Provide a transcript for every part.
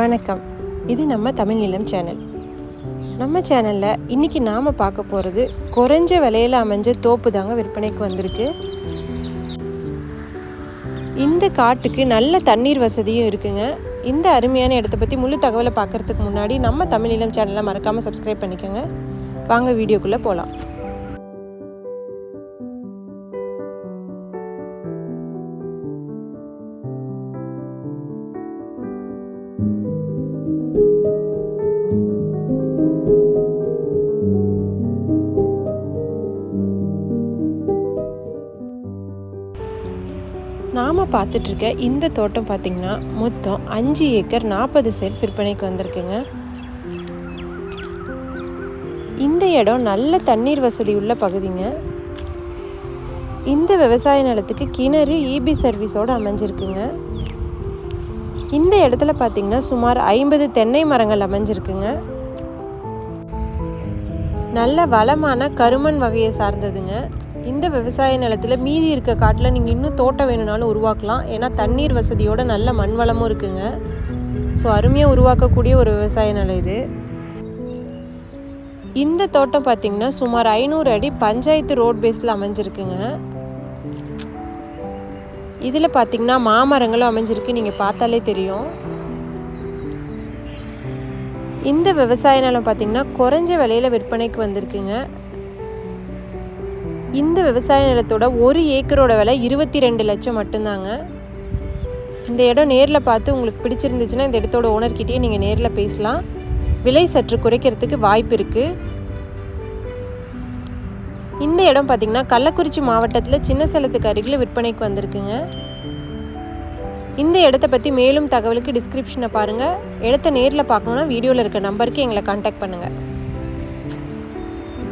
வணக்கம். இது நம்ம தமிழ் நிலம் சேனல். நம்ம சேனலில் இன்றைக்கி நாம் பார்க்க போகிறது குறைஞ்ச விலையில் அமைஞ்ச தோப்பு தாங்க விற்பனைக்கு வந்திருக்கு. இந்த காட்டுக்கு நல்ல தண்ணீர் வசதியும் இருக்குங்க. இந்த அருமையான இடத்த பற்றி முழு தகவலை பார்க்குறதுக்கு முன்னாடி நம்ம தமிழ் நிலம் சேனலை மறக்காமல் சப்ஸ்கிரைப் பண்ணிக்கோங்க. வாங்க வீடியோக்குள்ளே போகலாம் நாம் பார்த்துட்ருக்க இந்த தோட்டம் பார்த்திங்கன்னா மொத்தம் அஞ்சு ஏக்கர் நாற்பது சென்ட் விற்பனைக்கு வந்திருக்குங்க. இந்த இடம் நல்ல தண்ணீர் வசதி உள்ள பகுதிங்க. இந்த விவசாய நிலத்துக்கு கிணறு இபி சர்வீஸோடு அமைஞ்சிருக்குங்க. இந்த இடத்துல பார்த்திங்கன்னா சுமார் ஐம்பது தென்னை மரங்கள் அமைஞ்சிருக்குங்க. நல்ல வளமான கருமண் வகையை சார்ந்ததுங்க. இந்த விவசாய நிலத்தில் மீதி இருக்க காட்டில் நீங்கள் இன்னும் தோட்டம் வேணும்னாலும் உருவாக்கலாம். ஏன்னா தண்ணீர் வசதியோட நல்ல மண் வளமும் இருக்குங்க. ஸோ அருமையாக உருவாக்கக்கூடிய ஒரு விவசாய நிலம் இது. இந்த தோட்டம் பார்த்திங்கன்னா சுமார் ஐநூறு அடி பஞ்சாயத்து ரோட் பேஸில் அமைஞ்சிருக்குங்க. இதில் பார்த்திங்கன்னா மாமரங்களும் அமைஞ்சிருக்கு. நீங்கள் பார்த்தாலே தெரியும். இந்த விவசாய நிலம் பார்த்திங்கன்னா குறைஞ்ச விலையில் விற்பனைக்கு வந்திருக்குங்க. இந்த விவசாய நிலத்தோட ஒரு ஏக்கரோட விலை இருபத்தி ரெண்டு லட்சம் மட்டும்தாங்க. இந்த இடம் நேரில் பார்த்து உங்களுக்கு பிடிச்சிருந்துச்சுன்னா இந்த இடத்தோட ஓனர்கிட்டயே நீங்கள் நேரில் பேசலாம். விலை சற்று குறைக்கிறதுக்கு வாய்ப்பு இருக்குது இந்த இடம் பார்த்திங்கன்னா கள்ளக்குறிச்சி மாவட்டத்தில் சின்ன சேலத்துக்கு அருகில் விற்பனைக்கு வந்திருக்குங்க. இந்த இடத்த பற்றி மேலும் தகவலுக்கு டிஸ்கிரிப்ஷனை பாருங்கள் இடத்த நேரில் பார்க்கணுன்னா வீடியோவில் இருக்க நம்பருக்கு எங்களை காண்டாக்ட் பண்ணுங்கள்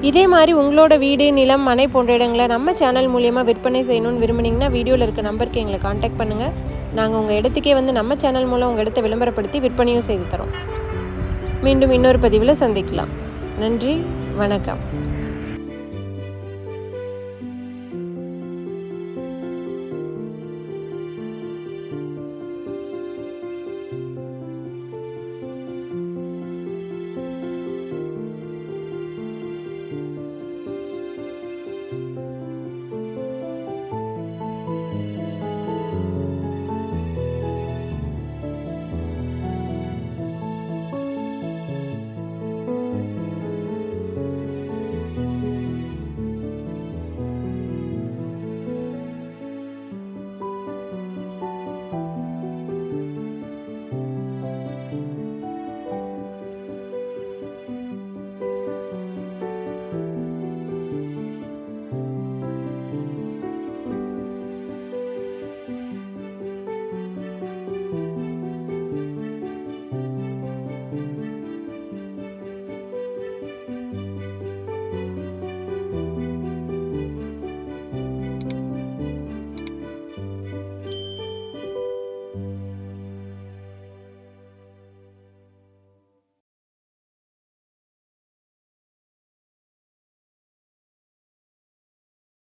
இதே மாதிரி உங்களோட வீடு நிலம் மனை போன்ற இடங்களை நம்ம சேனல் மூலியமாக விற்பனை செய்யணும்னு விரும்புனீங்கன்னா வீடியோவில் இருக்க நம்பருக்கு எங்களை காண்டாக்ட் பண்ணுங்கள் நாங்கள் உங்கள் இடத்துக்கே வந்து நம்ம சேனல் மூலம் உங்கள் இடத்த விளம்பரப்படுத்தி விற்பனையும் செய்து தரோம். மீண்டும் இன்னொரு பதிவில் சந்திக்கலாம். நன்றி வணக்கம்.